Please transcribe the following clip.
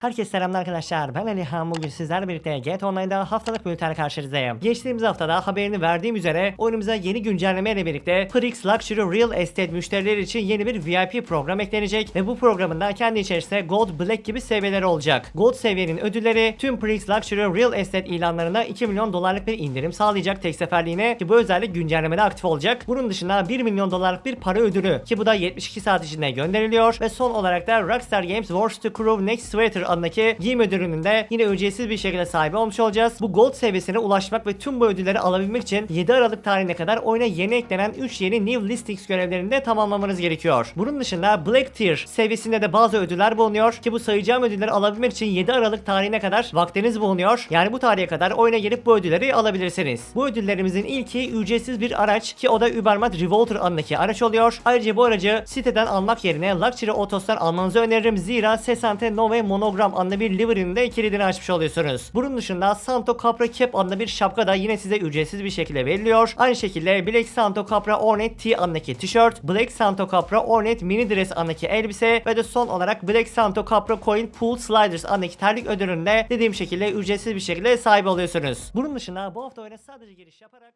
Herkese selamlar arkadaşlar. Ben Alihan. Bugün sizlerle birlikte GT Online'da haftalık bültenle karşınızdayım. Geçtiğimiz haftada haberini verdiğim üzere oyunumuza yeni güncelleme ile birlikte Prix Luxury Real Estate müşterileri için yeni bir VIP program eklenecek ve bu programın da kendi içerisinde Gold, Black gibi seviyeleri olacak. Gold seviyenin ödülleri tüm Prix Luxury Real Estate ilanlarına 2 milyon dolarlık bir indirim sağlayacak tek seferliğine ki bu özellik güncellemede aktif olacak. Bunun dışında 1 milyon dolarlık bir para ödülü ki bu da 72 saat içinde gönderiliyor ve son olarak da Rockstar Games Wars to Crew Next Sweater adındaki giyim ödülünün de yine ücretsiz bir şekilde sahibi olmuş olacağız. Bu gold seviyesine ulaşmak ve tüm bu ödülleri alabilmek için 7 Aralık tarihine kadar oyuna yeni eklenen 3 yeni New Listings görevlerini de tamamlamanız gerekiyor. Bunun dışında Black Tier seviyesinde de bazı ödüller bulunuyor ki bu sayacağım ödülleri alabilmek için 7 Aralık tarihine kadar vaktiniz bulunuyor. Yani bu tarihe kadar oyuna gelip bu ödülleri alabilirsiniz. Bu ödüllerimizin ilki ücretsiz bir araç ki o da Ubermat Revolter adındaki araç oluyor. Ayrıca bu aracı siteden almak yerine Luxury Autos'tan almanızı öneririm. Zira Sesante Nove Monogram adında bir livery'nin de kilidini açmış oluyorsunuz. Bunun dışında Santo Capra Cap adında bir şapka da yine size ücretsiz bir şekilde veriliyor. Aynı şekilde Black Santo Capra Ornate T adındaki tişört, Black Santo Capra Ornate Mini Dress adındaki elbise ve de son olarak Black Santo Capra Coin Pool Sliders adındaki terlik ödülünde dediğim şekilde ücretsiz bir şekilde sahip oluyorsunuz. Bunun dışında bu hafta oyuna sadece giriş yaparak